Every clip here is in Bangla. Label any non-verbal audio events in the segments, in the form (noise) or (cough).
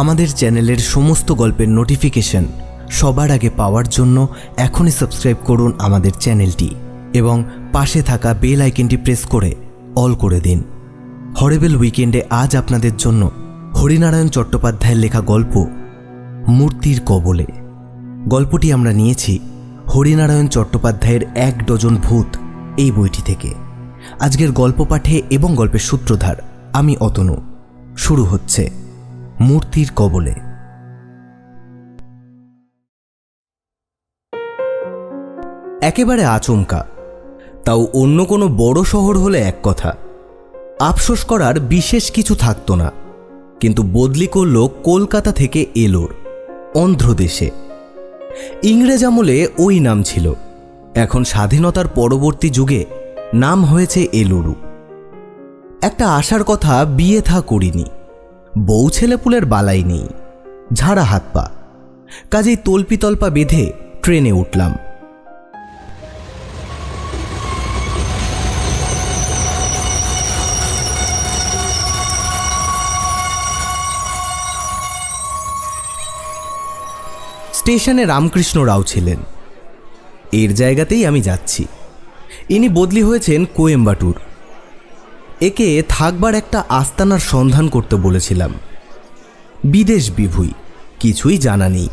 আমাদের চ্যানেলের সমস্ত গল্পের নোটিফিকেশন সবার আগে পাওয়ার জন্য এখনই সাবস্ক্রাইব করুন আমাদের চ্যানেলটি এবং পাশে থাকা বেল আইকনটি প্রেস করে অল করে দিন। হরেবেল উইকেন্ডে আজ আপনাদের জন্য হরিনারায়ণ চট্টোপাধ্যায়ের লেখা গল্প, মূর্তির কবলে। গল্পটি আমরা নিয়েছি হরিনারায়ণ চট্টোপাধ্যায়ের এক ডজন ভূত এই বইটি থেকে। আজকের গল্প পাঠে এবং গল্পের সূত্রধার আমি অতনু। শুরু হচ্ছে। মূর্তির কবলে। একেবারে আচমকা। তাও অন্য কোনো বড় শহর হলে এক কথা। আফসোস করার বিশেষ কিছু থাকতো না। কিন্তু বদলি করল কলকাতা থেকে এলোর অন্ধ্রদেশে। ইংরেজ আমলে ওই নাম ছিল। এখন স্বাধীনতার পরবর্তী যুগে নাম হয়েছে এলোরু। একটা আশার কথা বিয়ে থা করিনি। বউ ছেলেপুলের বালাই নেই, ঝাড়া হাত পা। কাজেই তল্পিতল্পা বেঁধে ট্রেনে উঠলাম। স্টেশনে রামকৃষ্ণ রাও ছিলেন। এর জায়গাতেই আমি যাচ্ছি। ইনি বদলি হয়েছেন কোয়েম্বাটুর। একে থাকবার একটা আস্তানার সন্ধান করতে বলেছিলাম। বিদেশ বিভুই, কিছুই জানা নেই।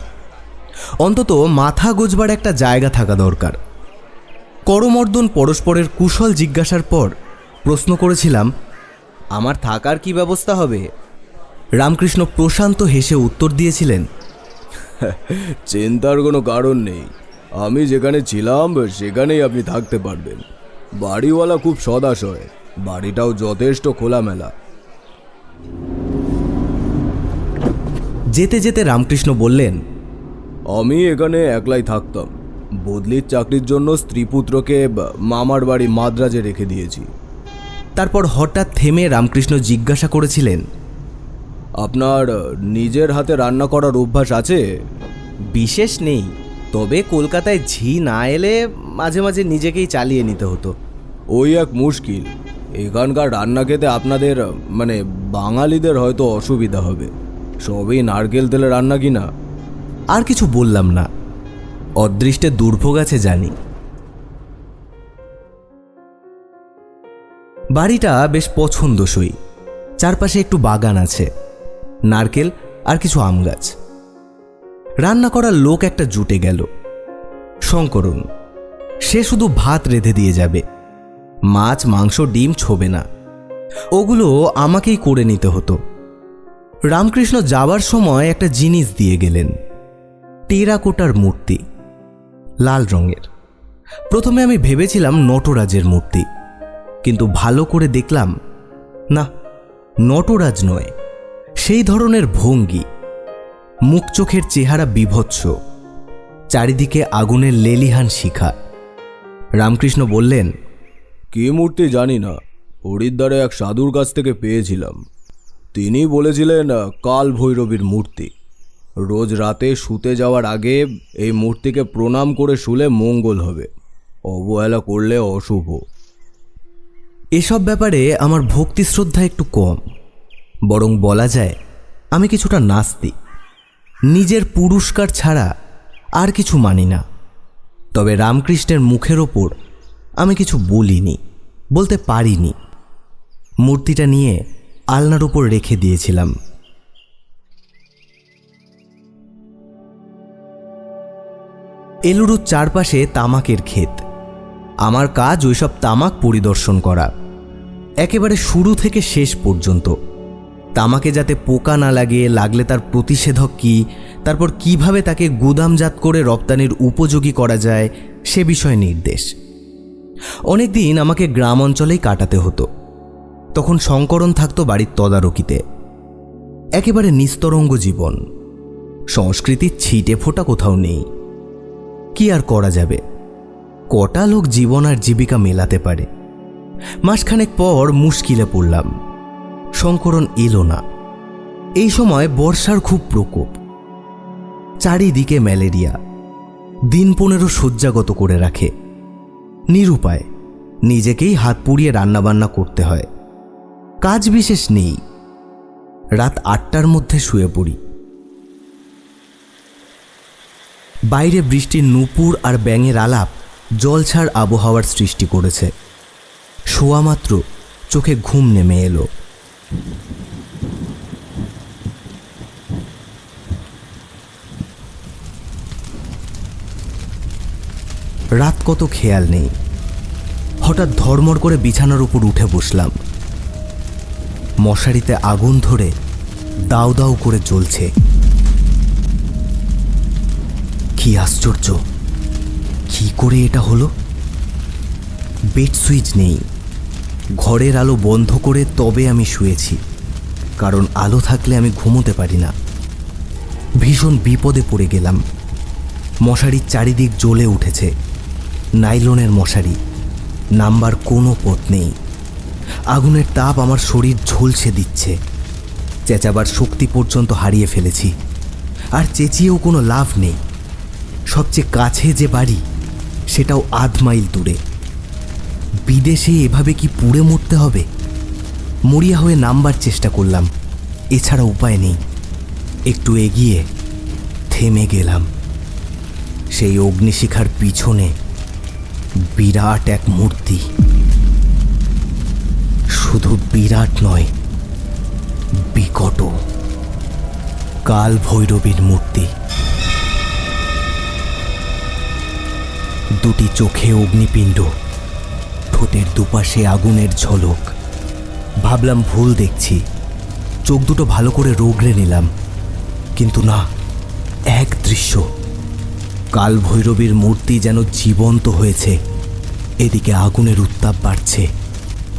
অন্তত মাথা গোজবার একটা জায়গা থাকা দরকার। করমর্দন পরস্পরের কুশল জিজ্ঞাসার পর প্রশ্ন করেছিলাম, আমার থাকার কি ব্যবস্থা হবে? রামকৃষ্ণ প্রশান্ত হেসে উত্তর দিয়েছিলেন, (laughs) চিন্তার কোনো কারণ নেই। আমি যেখানে ছিলাম, সেখানেই আপনি থাকতে পারবেন। বাড়িওয়ালা খুব সদাশয়। বাড়িটাও যথেষ্ট খোলামেলা। যেতে যেতে রামকৃষ্ণ বললেন আমি এখানে একলাই থাকতাম। বদলির চাকরির জন্য স্ত্রীপুত্রকে মামার বাড়ি মাদ্রাজে রেখে দিয়েছি। তারপর হঠাৎ থেমে রামকৃষ্ণ জিজ্ঞাসা করেছিলেন আপনার নিজের হাতে রান্না করার অভ্যাস আছে? বিশেষ নেই তবে কলকাতায় ঝি না এলে মাঝে মাঝে নিজেকেই চালিয়ে নিতে হতো। ওই এক মুশকিল। এখানকার রান্না খেতে আপনাদের মানে বাঙালিদের হয়তো অসুবিধা হবে। সবই নারকেল তেলে রান্না কি না আর কিছু বললাম না। অদৃষ্টে দুর্ভোগ আছে জানি। বাড়িটা বেশ পছন্দসই। চারপাশে একটু বাগান আছে। নারকেল আর কিছু আম গাছ। রান্না করার লোক একটা জুটে গেল। শঙ্করন, সে শুধু ভাত রেঁধে দিয়ে যাবে। মাছ, মাংস, ডিম ছোবে না। ওগুলো আমাকেই করে নিতে হতো। রামকৃষ্ণ যাবার সময় একটা জিনিস দিয়ে গেলেন। টেরাকোটার মূর্তি, লাল রঙের। প্রথমে আমি ভেবেছিলাম নটরাজের মূর্তি, কিন্তু ভালো করে দেখলাম, না, নটরাজ নয়, সেই ধরনের ভঙ্গি। মুখ চোখের চেহারা বিভৎস, চারিদিকে আগুনের লেলিহান শিখা। রামকৃষ্ণ বললেন কি মূর্তি জানি না। হরিদ্বারে এক সাধুর কাছ থেকে পেয়েছিলাম। তিনি বলেছিলেন, কাল ভৈরবীর মূর্তি। রোজ রাতে শুতে যাওয়ার আগে এই মূর্তিকে প্রণাম করে শুলে মঙ্গল হবে। অবহেলা করলে অশুভ। এসব ব্যাপারে আমার ভক্তি শ্রদ্ধা একটু কম। বরং বলা যায়, আমি কিছুটা নাস্তিক। নিজের পুরস্কার ছাড়া আর কিছু মানি না। তবে রামকৃষ্ণের মুখের ওপর আমি কিছু বলিনি, বলতে পারিনি। মূর্তিটা নিয়ে আলনার উপর রেখে দিয়েছিলাম। এলুরুর চারপাশে তামাকের ক্ষেত। আমার কাজ ওইসব তামাক পরিদর্শন করা। একেবারে শুরু থেকে শেষ পর্যন্ত। তামাকে যাতে পোকা না লাগে, লাগলে তার প্রতিষেধক কী, তারপর কীভাবে তাকে গুদামজাত করে রপ্তানির উপযোগী করা যায়, সে বিষয়ে নির্দেশ। অনেক দিন আমাকে গ্রাম অঞ্চলেই কাটাতে হতো। তখন সংকরণ থাকতো বাড়ির তদারকিতে। একেবারে নিস্তরঙ্গ জীবন। সংস্কৃতির ছিটে ফোটা কোথাও নেই। কি আর করা যাবে? কটা লোক জীবন আর জীবিকা মেলাতে পারে? মাসখানেক পর মুশকিলে পড়লাম। শঙ্করণ এলো না। এই সময় বর্ষার খুব প্রকোপ। চারিদিকে ম্যালেরিয়া। দিন পনেরো শয্যাগত করে রাখে। নিরুপায়। নিজেকেই হাত পুড়িয়ে রান্নাবান্না করতে হয়। কাজ বিশেষ নেই। রাত আটটার মধ্যে শুয়ে পড়ি। বাইরে বৃষ্টির নুপুর আর ব্যাঙের আলাপ জলছাড় আবহাওয়ার সৃষ্টি করেছে। শোয়া মাত্র চোখে ঘুম নেমে এলো। রাত কত খেয়াল নেই। হঠাৎ ধর্মর করে বিছানার উপর উঠে বসলাম। মশারিতে আগুন ধরে দাউ দাউ করে জ্বলছে। কি আশ্চর্য! কি করে এটা হলো? বেড সুইচ নেই। ঘরের আলো বন্ধ করে তবে আমি শুয়েছি, কারণ আলো থাকলে আমি ঘুমোতে পারি না। ভীষণ বিপদে পড়ে গেলাম। মশারির চারিদিক জ্বলে উঠেছে। নাইলনের মশারি। নাম্বার কোনো পথ নেই। আগুনের তাপ আমার শরীর ঝলসে দিচ্ছে। চেঁচাবার শক্তি পর্যন্ত হারিয়ে ফেলেছি। আর চেঁচিয়েও কোনো লাভ নেই। সবচেয়ে কাছে যে বাড়ি, সেটাও আধ মাইল দূরে। বিদেশে এভাবে কি পুড়ে মরতে হবে? মরিয়া হয়ে নামবার চেষ্টা করলাম। এছাড়া উপায় নেই। একটু এগিয়ে থেমে গেলাম। সেই অগ্নিশিখার পিছনে বিরাট এক মূর্তি। শুধু বিরাট নয় বিকট কাল ভৈরবীর মূর্তি। দুটি চোখে অগ্নিপিণ্ড, ঠোঁটের দুপাশে আগুনের ঝলক। ভাবলাম ভুল দেখছি। চোখ দুটো ভালো করে রোগড়ে নিলাম। কিন্তু না, এক দৃশ্য। কাল ভৈরবীর মূর্তি যেন জীবন্ত হয়েছে। এদিকে আগুনের উত্তাপ বাড়ছে।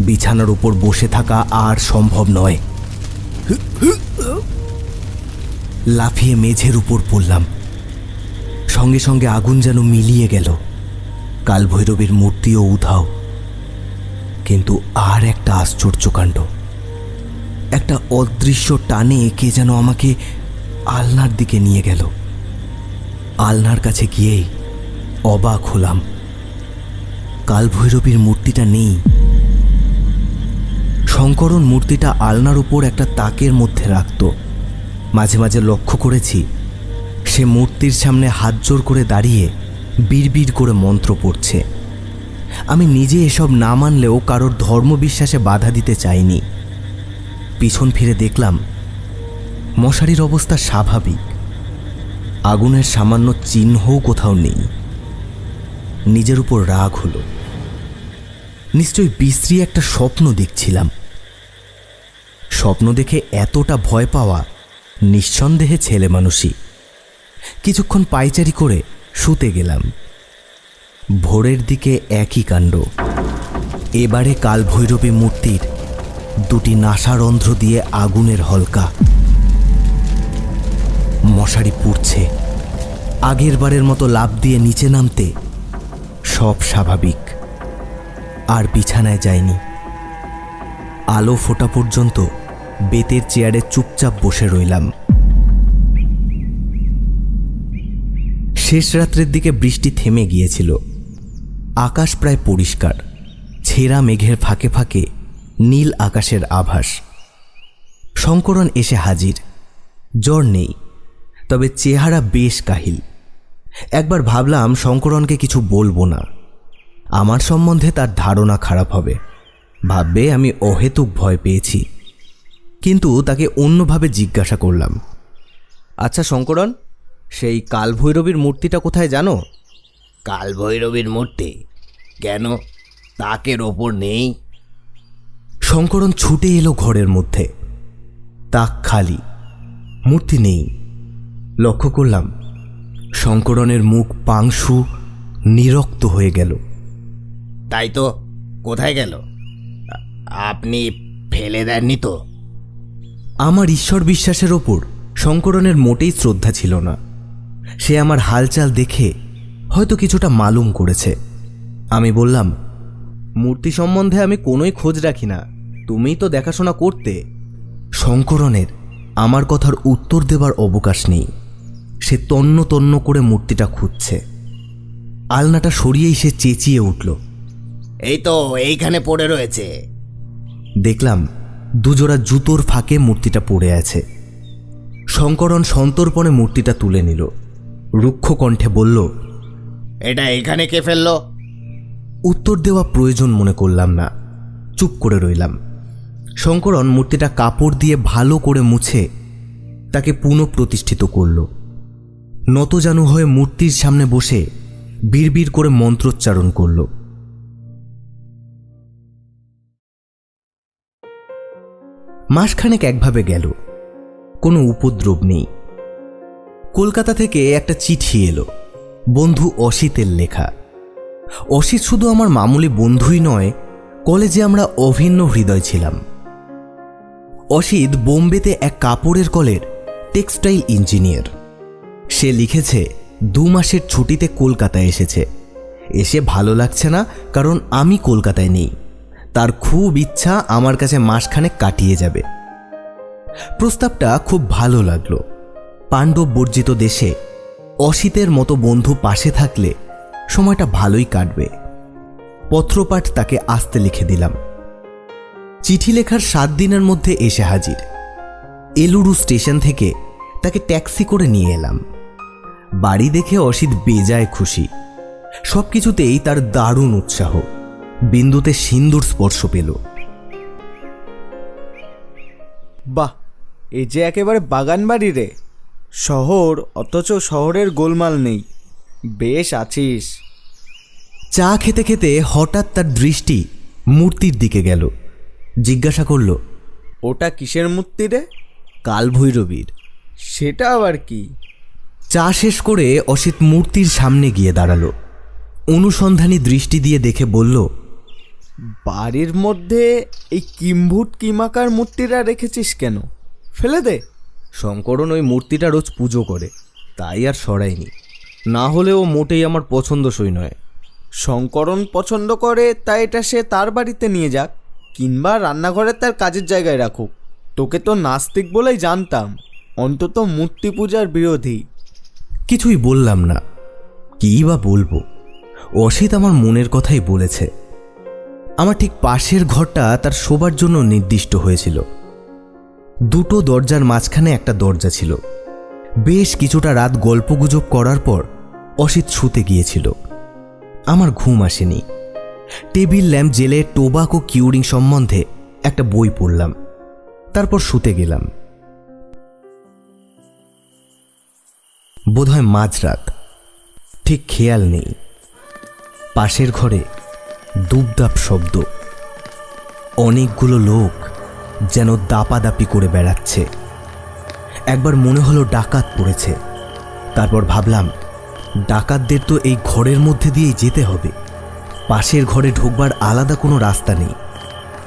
বিছানার উপর বসে থাকা আর সম্ভব নয়। লাফিয়ে মেঝের উপর পড়লাম। সঙ্গে সঙ্গে আগুন যেন মিলিয়ে গেল। কাল ভৈরবীর মূর্তিও উধাও। কিন্তু আর একটা আশ্চর্য কাণ্ড। একটা অদৃশ্য টানে কে যেন আমাকে আলনার দিকে নিয়ে গেল। আলনার কাছে গিয়েই অবাক হলাম। কালভৈরবীর মূর্তিটা নেই। শঙ্করণ মূর্তিটা আলনার উপর একটা তাকের মধ্যে রাখত। মাঝে মাঝে লক্ষ্য করেছি, সে মূর্তির সামনে হাত জোর করে দাঁড়িয়ে বিড়বিড় করে মন্ত্র পড়ছে। আমি নিজে এসব না মানলেও কারোর ধর্মবিশ্বাসে বাধা দিতে চাইনি। পিছন ফিরে দেখলাম, মশারির অবস্থা স্বাভাবিক। আগুনের সামান্য চিহ্নও কোথাও নেই। নিজের উপর রাগ হলো। নিশ্চয়ই বিশ্রী একটা স্বপ্ন দেখছিলাম। স্বপ্ন দেখে এতটা ভয় পাওয়া নিঃসন্দেহে ছেলে মানুষই। কিছুক্ষণ পাইচারি করে শুতে গেলাম। ভোরের দিকে একই কাণ্ড। এবারে কাল ভৈরবী মূর্তির দুটি নাসারন্ধ্র দিয়ে আগুনের হলকা। মশারি পুড়ছে। আগের বারের মতো লাভ দিয়ে নিচে নামতে সব স্বাভাবিক। আর বিছানায় যায়নি। আলো ফোটা পর্যন্ত বেতের চেয়ারে চুপচাপ বসে রইলাম। শেষ রাত্রের দিকে বৃষ্টি থেমে গিয়েছিল। আকাশ প্রায় পরিষ্কার। ছেঁড়া মেঘের ফাঁকে ফাঁকে নীল আকাশের আভাস। শঙ্করণ এসে হাজির। জ্বর নেই। তবে চেহারা বেশ কাহিল। একবার ভাবলাম শঙ্করণকে কিছু বলব না। আমার সম্বন্ধে তার ধারণা খারাপ হবে। ভাববে আমি অহেতুক ভয় পেয়েছি। কিন্তু তাকে অন্যভাবে জিজ্ঞাসা করলাম আচ্ছা শঙ্করণ সেই কালভৈরবীর মূর্তিটা কোথায় জানো? কালভৈরবীর মূর্তি? কেন? তাকের ওপর নেই। শঙ্করণ ছুটে এলো ঘরের মধ্যে। তাক খালি। মূর্তি নেই। লক্ষ্য করলাম শঙ্করণের মুখ পাংশু নিরক্ত হয়ে গেল। তাই তো কোথায় গেল? আপনি ফেলে দেননি তো? আমার ঈশ্বর বিশ্বাসের ওপর শঙ্করণের মোটেই শ্রদ্ধা ছিল না। সে আমার হালচাল দেখে হয়তো কিছুটা মালুম করেছে। আমি বললাম মূর্তি সম্বন্ধে আমি কোনোই খোঁজ রাখি না। তুমিই তো দেখাশোনা করতে। শঙ্করণের আমার কথার উত্তর দেবার অবকাশ নেই। সে তন্ন তন্ন করে মূর্তিটা খুঁজছে। আলনাটা সরিয়েই সে চেঁচিয়ে উঠল। এই তো এইখানে পড়ে রয়েছে। দেখলাম দুজোড়া জুতোর ফাঁকে মূর্তিটা পড়ে আছে। শঙ্করণ সন্তর্পণে মূর্তিটা তুলে নিল। রুক্ষ কণ্ঠে বলল এটা এখানে কে ফেলল? উত্তর দেওয়া প্রয়োজন মনে করলাম না। চুপ করে রইলাম। শঙ্করন মূর্তিটা কাপড় দিয়ে ভালো করে মুছে তাকে পুনঃপ্রতিষ্ঠিত করল। নতজানু হয়ে মূর্তির সামনে বসে বিড়বিড় করে মন্ত্রোচ্চারণ করল। মাসখানেক একভাবে গেল। কোনো উপদ্রব নেই। কলকাতা থেকে একটা চিঠি এলো, বন্ধু অসিতের লেখা। অসিত শুধু আমার মামুলি বন্ধুই নয়, কলেজে আমরা অভিন্ন হৃদয় ছিলাম। অসিত বোম্বেতে এক কাপড়ের কলের টেক্সটাইল ইঞ্জিনিয়ার। সে লিখেছে, দু মাসের ছুটিতে কলকাতায় এসেছে। এসে ভালো লাগছে না, কারণ আমি কলকাতায় নেই। তার খুব ইচ্ছা আমার কাছে মাসখানেক কাটিয়ে যাবে। প্রস্তাবটা খুব ভালো লাগল। পাণ্ডব বর্জিত দেশে অসিতের মতো বন্ধু পাশে থাকলে সময়টা ভালোই কাটবে। পত্রপাঠ তাকে আসতে লিখে দিলাম। চিঠি লেখার সাত দিনের মধ্যে এসে হাজির। এলুরু স্টেশন থেকে তাকে ট্যাক্সি করে নিয়ে এলাম। বাড়ি দেখে অসিত বেজায় খুশি। সব কিছুতেই তার দারুণ উৎসাহ। বিন্দুতে সিন্দুর স্পর্শ পেল। বাহ এ যে একেবারে বাগান বাড়ি রে। শহর অথচ শহরের গোলমাল নেই। বেশ আছিস। চা খেতে খেতে হঠাৎ তার দৃষ্টি মূর্তির দিকে গেল। জিজ্ঞাসা করল ওটা কিসের মূর্তি রে? কালভৈরবীর। সেটা আবার কি? চা শেষ করে অসিত মূর্তির সামনে গিয়ে দাঁড়াল। অনুসন্ধানী দৃষ্টি দিয়ে দেখে বলল বাড়ির মধ্যে এই কিম্ভুট কিমাকার মূর্তিটা রেখেছিস কেন? ফেলে দে। শঙ্করণ ওই মূর্তিটা রোজ পুজো করে তাই আর সরাইনি না হলে ও মোটেই আমার পছন্দসই নয়। শঙ্করণ পছন্দ করে তাই এটা সে তার বাড়িতে নিয়ে যাক কিংবা রান্নাঘরে তার কাজের জায়গায় রাখুক। তোকে তো নাস্তিক বলেই জানতাম। অন্তত মূর্তি পূজার বিরোধী। কিছুই বললাম না। কী বা বলব? অসিত আমার মনের কথাই বলেছে। আমার ঠিক পাশের ঘরটা তার শোবার জন্য নির্দিষ্ট হয়েছিল। দুটো দরজার মাঝখানে একটা দরজা ছিল। বেশ কিছুটা রাত গল্পগুজব করার পর অসিত শুতে গিয়েছিল। আমার ঘুম আসেনি। টেবিল, ল্যাম্প, জেলে, টোবাকো কিউরিং সম্বন্ধে একটা বই পড়লাম। তারপর শুতে গেলাম। বোধহয় মাঝরাত ঠিক খেয়াল নেই। পাশের ঘরে দুবদাপ শব্দ। অনেকগুলো লোক যেন দাপাদাপি করে বেড়াচ্ছে। একবার মনে হলো ডাকাত পড়েছে। তারপর ভাবলাম, ডাকাতদের তো এই ঘরের মধ্যে দিয়েই যেতে হবে। পাশের ঘরে ঢুকবার আলাদা কোনো রাস্তা নেই।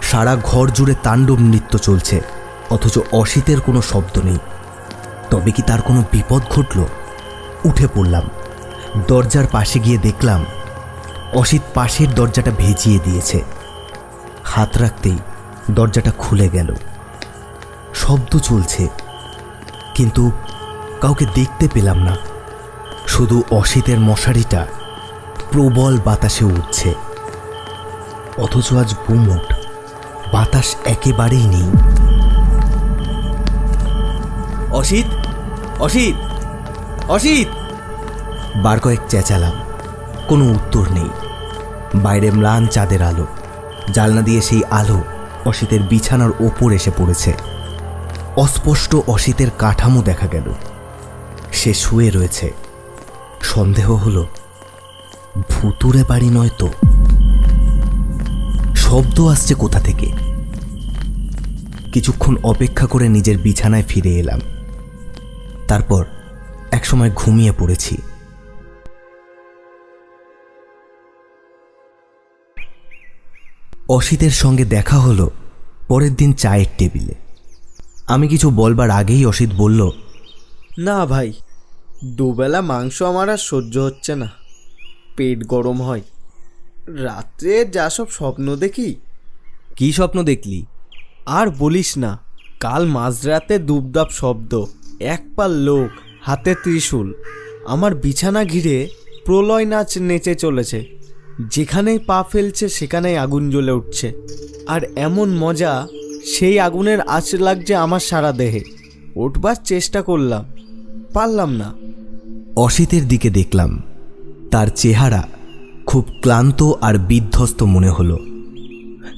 সারা ঘর জুড়ে তাণ্ডব নৃত্য চলছে, অথচ অসিতের কোনো শব্দ নেই। তবে কি তার কোনো বিপদ ঘটল? উঠে পড়লাম। দরজার পাশে গিয়ে দেখলাম, অসিত পাশের দরজাটা ভেজিয়ে দিয়েছে। হাত রাখতেই দরজাটা খুলে গেল। শব্দ চলছে, কিন্তু কাউকে দেখতে পেলাম না। শুধু অসিতের মশারিটা প্রবল বাতাসে উঠছে। অথচ আজ বুমুট বাতাস একেবারেই নেই। অসিত অসিত! অসিত বার কয়েক চেঁচালাম। কোনো উত্তর নেই। বাইরে ম্লান চাঁদের আলো। জালনা দিয়ে সেই আলো অসিতের বিছানার ওপর এসে পড়েছে। অস্পষ্ট অসিতের কাঠামো দেখা গেল। সে শুয়ে রয়েছে। সন্দেহ হলো ভুতুরে বাড়ি নয় তো? শব্দ আসছে কোথা থেকে? কিছুক্ষণ অপেক্ষা করে নিজের বিছানায় ফিরে এলাম। তারপর একসময় ঘুমিয়ে পড়েছি। অসিতের সঙ্গে দেখা হলো পরের দিন চায়ের টেবিলে। আমি কিছু বলবার আগেই অসিত বলল না ভাই দুবেলা মাংস আমার আর সহ্য হচ্ছে না। পেট গরম হয়। রাত্রে যা সব স্বপ্ন দেখি কি স্বপ্ন দেখলি? আর বলিস না কাল মাঝরাতে দুবদাপ শব্দ এক পাল লোক। হাতে ত্রিশূল। আমার বিছানা ঘিরে প্রলয় নাচ নেচে চলেছে। যেখানেই পা ফেলছে, সেখানেই আগুন জ্বলে উঠছে। আর এমন মজা, সেই আগুনের আঁচ লাগছে আমার সারা দেহে। উঠবার চেষ্টা করলাম, পারলাম না। অসিতের দিকে দেখলাম, তার চেহারা খুব ক্লান্ত আর বিধ্বস্ত মনে হলো।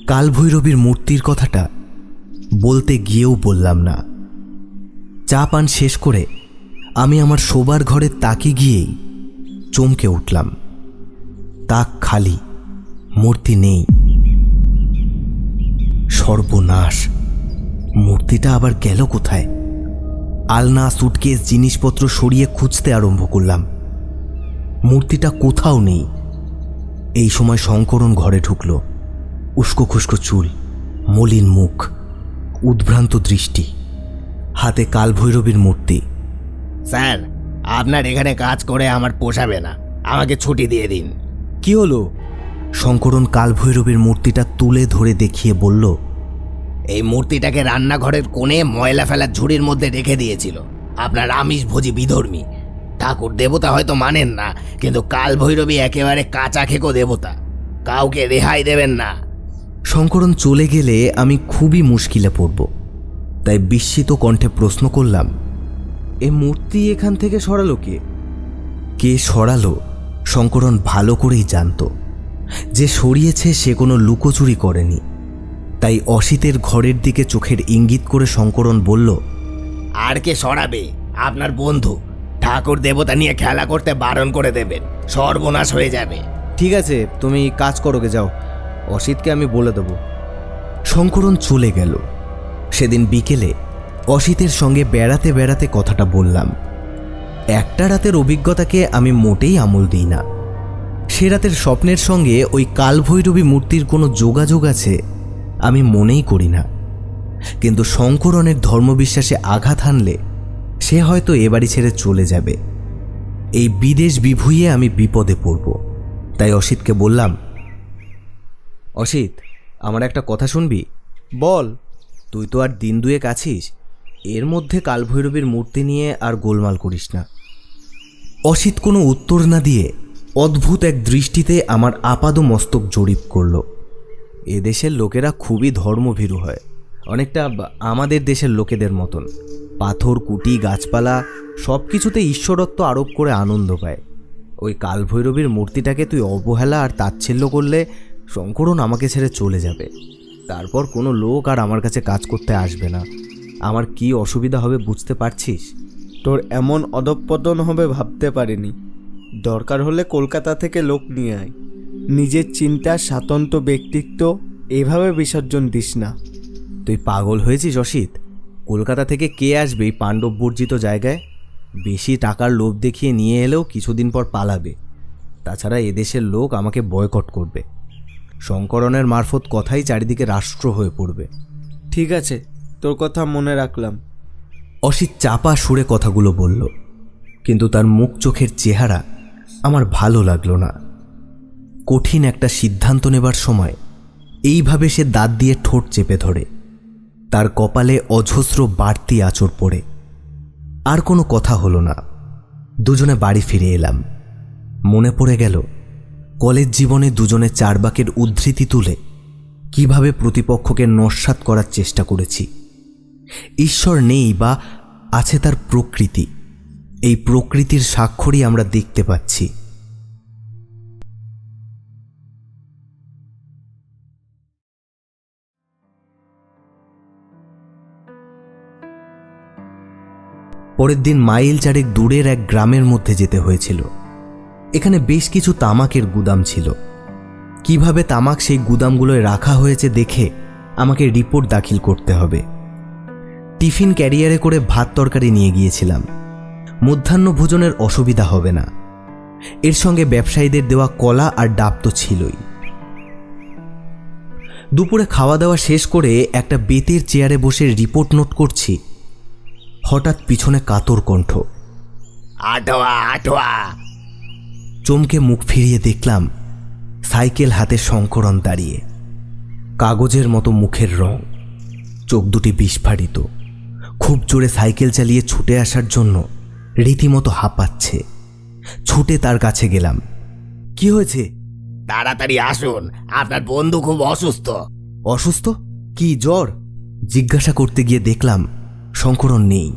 কালভৈরবীর মূর্তির কথাটা বলতে গিয়েও বললাম না। চা পান শেষ করে আমি আমার শোবার ঘরে তাকে গিয়েই চমকে উঠলাম। তাক খালি, মূর্তি নেই। সর্বনাশ, মূর্তিটা আবার গেল কোথায়? আলনা, সুটকেস, জিনিসপত্র সরিয়ে খুঁজতে আরম্ভ করলাম। মূর্তিটা কোথাও নেই। এই সময় শঙ্করণ ঘরে ঢুকল। উস্কো খুস্কো চুল, মলিন মুখ, উদ্ভ্রান্ত দৃষ্টি, হাতে কালভৈরবীর মূর্তি। স্যার আপনার এখানে কাজ করে আমার পোষাবে না। আমাকে ছুটি দিয়ে দিন। কি হলো? শঙ্করণ কালভৈরবীর মূর্তিটা তুলে ধরে দেখিয়ে বলল এই মূর্তিটাকে রান্নাঘরের কোণে ময়লা ফেলার ঝুড়ির মধ্যে রেখে দিয়েছিল। আপনার আমিষ ভোজি বিধর্মী। ঠাকুর দেবতা হয়তো মানেন না কিন্তু কাল ভৈরবী একেবারে কাঁচা খেকো দেবতা। কাউকে রেহাই দেবেন না। শঙ্করণ চলে গেলে আমি খুবই মুশকিলে পড়ব। তাই বিস্মিত কণ্ঠে প্রশ্ন করলাম এ মূর্তি এখান থেকে সরালো কে? কে সরালো? শঙ্করণ ভালো করেই জানত। যে সরিয়েছে সে কোনো লুকোচুরি করেনি। তাই অসিতের ঘরের দিকে চোখের ইঙ্গিত করে শঙ্করণ বলল আর কে সরাবে? আপনার বন্ধু। ঠাকুর দেবতা নিয়ে খেলা করতে বারণ করে দেবেন। সর্বনাশ হয়ে যাবে। ঠিক আছে তুমি কাজ করো করোগে যাও। অসিতকে আমি বলে দেবো। শঙ্করণ চলে গেল। সেদিন বিকেলে অসিতের সঙ্গে বেড়াতে বেড়াতে কথাটা বললাম, একটা রাতের অভিজ্ঞতাকে আমি মোটেই আমল দিই না। সে রাতের স্বপ্নের সঙ্গে ওই কালভৈরবী মূর্তির কোনো যোগাযোগ আছে, আমি মনেই করি না। কিন্তু শঙ্করণের ধর্মবিশ্বাসে আঘাত হানলে সে হয়তো এ বাড়ি ছেড়ে চলে যাবে। এই বিদেশ বিভুইয়ে আমি বিপদে পড়ব। তাই অসিতকে বললাম, অসিত, আমার একটা কথা শুনবি? বল, তুই তো আর দিন দুয়েক আছিস এর মধ্যে কালভৈরবীর মূর্তি নিয়ে আর গোলমাল করিস না। অসিত কোনো উত্তর না দিয়ে অদ্ভুত এক দৃষ্টিতে আমার আপাদ মস্তক জরিপ করল। এদেশের লোকেরা খুবই ধর্মভীরু হয়। অনেকটা আমাদের দেশের লোকেদের মতন। পাথর, কুটি, গাছপালা সব কিছুতে ঈশ্বরত্ব আরোপ করে আনন্দ পায়। ওই কালভৈরবীর মূর্তিটাকে তুই অবহেলা আর তাচ্ছিল্য করলে শঙ্করণ আমাকে ছেড়ে চলে যাবে। তারপর কোনো লোক আর আমার কাছে কাজ করতে আসবে না। আমার কি অসুবিধা হবে বুঝতে পারছিস? তোর এমন অধঃপতন হবে ভাবতে পারিনি। দরকার হলে কলকাতা থেকে লোক নিয়ে আয়। নিজের চিন্তা স্বাতন্ত্র ব্যক্তিত্ব এভাবে বিসর্জন দিস না। তুই পাগল হয়েছিস অসিত? কলকাতা থেকে কে আসবে এই পাণ্ডব বর্জিত জায়গায়? বেশি টাকার লোভ দেখিয়ে নিয়ে এলেও কিছুদিন পর পালাবে। তাছাড়া এদেশের লোক আমাকে বয়কট করবে। শঙ্করণের মারফত কথাই চারিদিকে রাষ্ট্র হয়ে পড়বে। ঠিক আছে তোর কথা মনে রাখলাম। অসিত চাপা সুরে কথাগুলো বলল, কিন্তু তার মুখ চোখের চেহারা আমার ভালো লাগল না। কঠিন একটা সিদ্ধান্ত নেবার সময় এইভাবে সে দাঁত দিয়ে ঠোঁট চেপে ধরে। তার কপালে অজস্র বাড়তি আঁচড় পড়ে। আর কোনো কথা হলো না। দুজনে বাড়ি ফিরে এলাম। মনে পড়ে গেল, কলেজ জীবনে দুজনে চারবাকের উদ্ধৃতি তুলে কীভাবে প্রতিপক্ষকে নস্বাত করার চেষ্টা করেছি। ঈশ্বর নেই বা আছে তার প্রকৃতি। এই প্রকৃতির স্বাক্ষরই আমরা দেখতে পাচ্ছি। পরের দিন মাইল চারেক দূরের এক গ্রামের মধ্যে যেতে হয়েছিল। এখানে বেশ কিছু তামাকের গুদাম ছিল। কীভাবে তামাক সেই গুদামগুলোয় রাখা হয়েছে দেখে আমাকে রিপোর্ট দাখিল করতে হবে। টিফিন ক্যারিয়ারে করে ভাত তরকারি নিয়ে গিয়েছিলাম। মধ্যাহ্ন ভোজনের অসুবিধা হবে না। এর সঙ্গে ব্যবসায়ীদের দেওয়া কলা আর ডাব তো ছিলই। দুপুরে খাওয়া দাওয়া শেষ করে একটা বেতের চেয়ারে বসে রিপোর্ট নোট করছি। হঠাৎ পিছনে কাতর কণ্ঠ। আটোয়া আটোয়া। চমকে মুখ ফিরিয়ে দেখলাম সাইকেল হাতে শঙ্করণ দাঁড়িয়ে। কাগজের মতো মুখের রং চোখ দুটি বিস্ফারিত। খুব জোরে সাইকেল চালিয়ে ছুটে আসার জন্য রীতিমতো হাঁপাচ্ছে। ছুটে তার কাছে গেলাম। কি হয়েছে? তাড়াতাড়ি আসুন আপনার বন্ধু খুব অসুস্থ। অসুস্থ? কি জ্বর? জিজ্ঞাসা করতে গিয়ে দেখলাম শঙ্করণ নেই।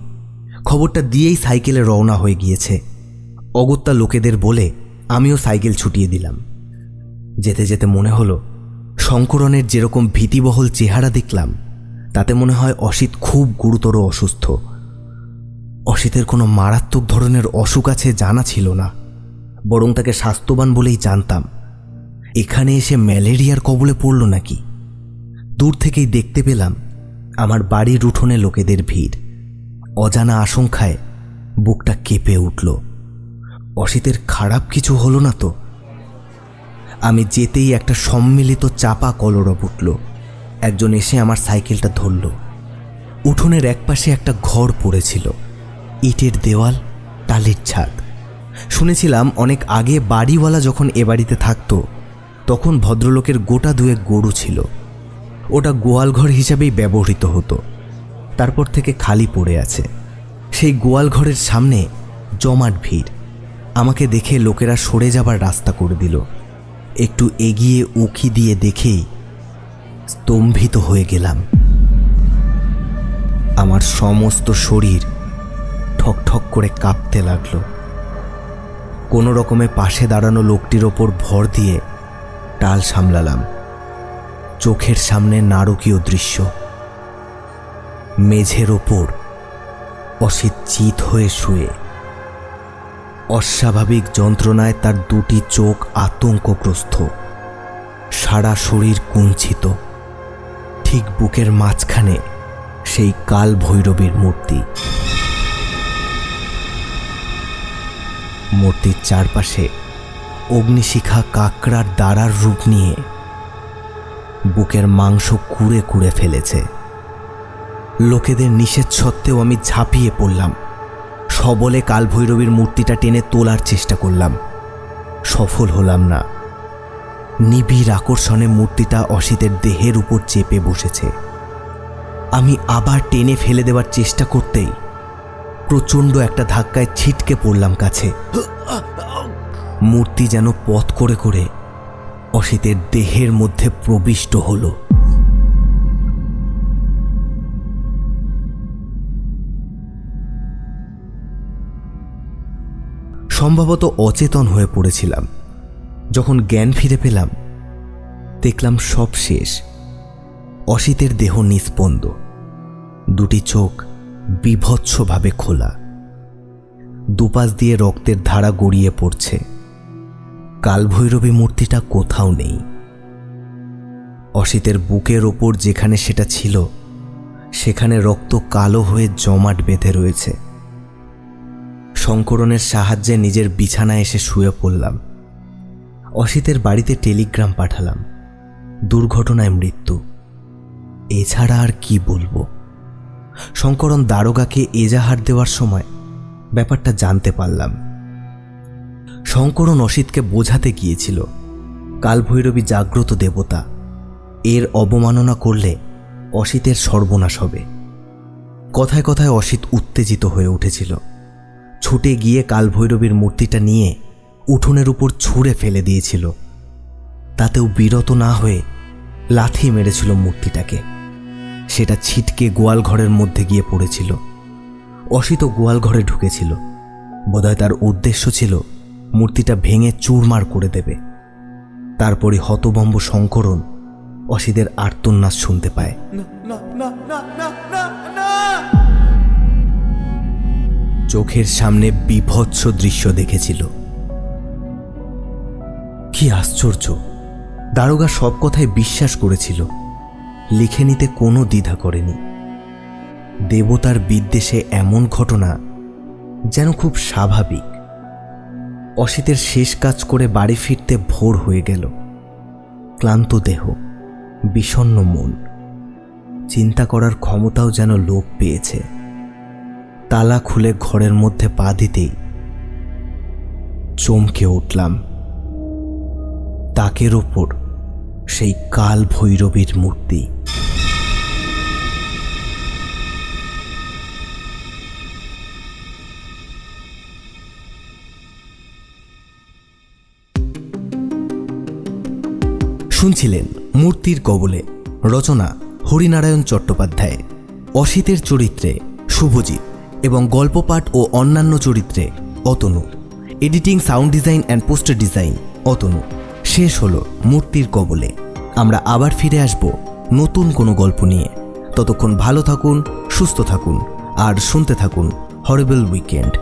খবরটা দিয়েই সাইকেলে রওনা হয়ে গিয়েছে। অগত্যা লোকেদের বলে আমিও সাইকেল ছুটিয়ে দিলাম। যেতে যেতে মনে হলো শঙ্করনের যেরকম ভীতিবহল চেহারা দেখলাম তাতে মনে হয় অসিত খুব গুরুতর অসুস্থ। অসিতের কোনো মারাত্মক ধরনের অসুখ আছে জানা ছিল না, বরং তাকে স্বাস্থ্যবান বলেই জানতাম। এখানে এসে ম্যালেরিয়ার কবলে পড়ল নাকি? দূর থেকেই দেখতে পেলাম আমার বাড়ির উঠোনে লোকেদের ভিড়। অজানা আশঙ্কায় বুকটা কেঁপে উঠল। অসিতের খারাপ কিছু হলো না তো? আমি যেতেই একটা সম্মিলিত চাপা কলরব উঠল। একজন এসে আমার সাইকেলটা ধরল। উঠোনের একপাশে একটা ঘর পড়েছিল। ইটের দেওয়াল, টালির ছাদ। শুনেছিলাম অনেক আগে বাড়িওয়ালা যখন এ বাড়িতে থাকতো, তখন ভদ্রলোকের গোটা দুয়েক গরু ছিল। ওটা গোয়ালঘর হিসাবেই ব্যবহৃত হতো। তারপর থেকে খালি পড়ে আছে। সেই গোয়ালঘরের সামনে জমাট ভিড়। আমাকে দেখে লোকেরা সরে যাবার রাস্তা করে দিল। একটু এগিয়ে উকি দিয়ে দেখেই স্তম্ভিত হয়ে গেলাম। আমার সমস্ত শরীর ঠক ঠক করে কাঁপতে লাগল। কোনো রকমে পাশে দাঁড়ানো লোকটির ওপর ভর দিয়ে টাল সামলালাম। চোখের সামনে নারকীয় দৃশ্য। মেঝের ওপর অসিত চিত হয়ে শুয়ে। অস্বাভাবিক যন্ত্রণায় তার দুটি চোখ আতঙ্কগ্রস্ত। সারা শরীর কুঞ্চিত ঠিক বুকের মাঝখানে সেই কাল ভৈরবীর মূর্তি। মূর্তির চারপাশে অগ্নিশিখা কাকড়ার দ্বারার রূপ নিয়ে বুকের মাংস কুড়ে কুড়ে ফেলেছে। লোকেদের নিষেধ সত্ত্বেও আমি ঝাঁপিয়ে পড়লাম। সবলে কালভৈরবীর মূর্তিটা টেনে তোলার চেষ্টা করলাম। সফল হলাম না। নিবিড় আকর্ষণে মূর্তিটা অসিতের দেহের উপর চেপে বসেছে। আমি আবার টেনে ফেলে দেওয়ার চেষ্টা করতেই প্রচণ্ড একটা ধাক্কায় ছিটকে পড়লাম কাছে। মূর্তি যেন পথ করে করে অসিতের দেহের মধ্যে প্রবিষ্ট হলো। সম্ভবত অচেতন হয়ে পড়েছিলাম। যখন জ্ঞান ফিরে পেলাম, দেখলাম সব শেষ। অসিতের দেহ নিস্পন্দ। দুটি চোখ বিভৎসভাবে খোলা। দুপাশ দিয়ে রক্তের ধারা গড়িয়ে পড়ছে। কালভৈরবী মূর্তিটা কোথাও নেই। অসিতের বুকের ওপর যেখানে সেটা ছিল, সেখানে রক্ত কালো হয়ে জমাট বেঁধে রয়েছে। শঙ্করনের সাহায্যে নিজের বিছানায় এসে শুয়ে পড়লাম। অসিতের বাড়িতে টেলিগ্রাম পাঠালাম। দুর্ঘটনায় মৃত্যু। এছাড়া আর কি বলব? শঙ্করন দারোগাকে এজাহার দেওয়ার সময় ব্যাপারটা জানতে পারলাম। শঙ্করন অসিতকে বোঝাতে গিয়েছিল, কালভৈরবী জাগ্রত দেবতা, এর অবমাননা করলে অসিতের সর্বনাশ হবে। কথায় কথায় অসিত উত্তেজিত হয়ে উঠেছিল। ছুটে গিয়ে কালভৈরবীর মূর্তিটা নিয়ে উঠোনের উপর ছুঁড়ে ফেলে দিয়েছিল। তাতেও বিরত না হয়ে লাথি মেরেছিল মূর্তিটাকে। সেটা ছিটকে গোয়াল ঘরের মধ্যে গিয়ে পড়েছিল। অসিত গোয়াল ঘরে ঢুকেছিল। বোধহয় তার উদ্দেশ্য ছিল মূর্তিটা ভেঙে চুরমার করে দেবে। তারপরে হতবম্ব শঙ্করণ অসিদের আর্তন্যাস শুনতে পায়। চোখের সামনে বিভৎস দৃশ্য দেখেছিল। কি আশ্চর্য। দারোগা সব কথায় বিশ্বাস করেছিল, লিখে নিতে কোনো দ্বিধা করেনি। দেবতার বিদ্বেষে এমন ঘটনা যেন খুব স্বাভাবিক। অসিতের শেষ কাজ করে বাড়ি ফিরতে ভোর হয়ে গেল। ক্লান্ত দেহ, বিষণ্ণ মন, চিন্তা করার ক্ষমতাও যেন লোপ পেয়েছে। তালা খুলে ঘরের মধ্যে পা দিতেই চমকে উঠলাম। তাকের ওপর সেই কাল ভৈরবীর মূর্তি। শুনছিলেন মূর্তির কবলে, রচনা হরিনারায়ণ চট্টোপাধ্যায়। অসিতের চরিত্রে শুভজিৎ এবং গল্পপাঠ ও অন্যান্য চরিত্রে Atanu. Editing, sound design and poster design Atanu. শেষ হলো মূর্তির কবলে। আমরা আবার ফিরে আসব নতুন কোনো গল্প নিয়ে। ততক্ষণ ভালো থাকুন, সুস্থ থাকুন, আর শুনতে থাকুন হরিবল উইকেন্ড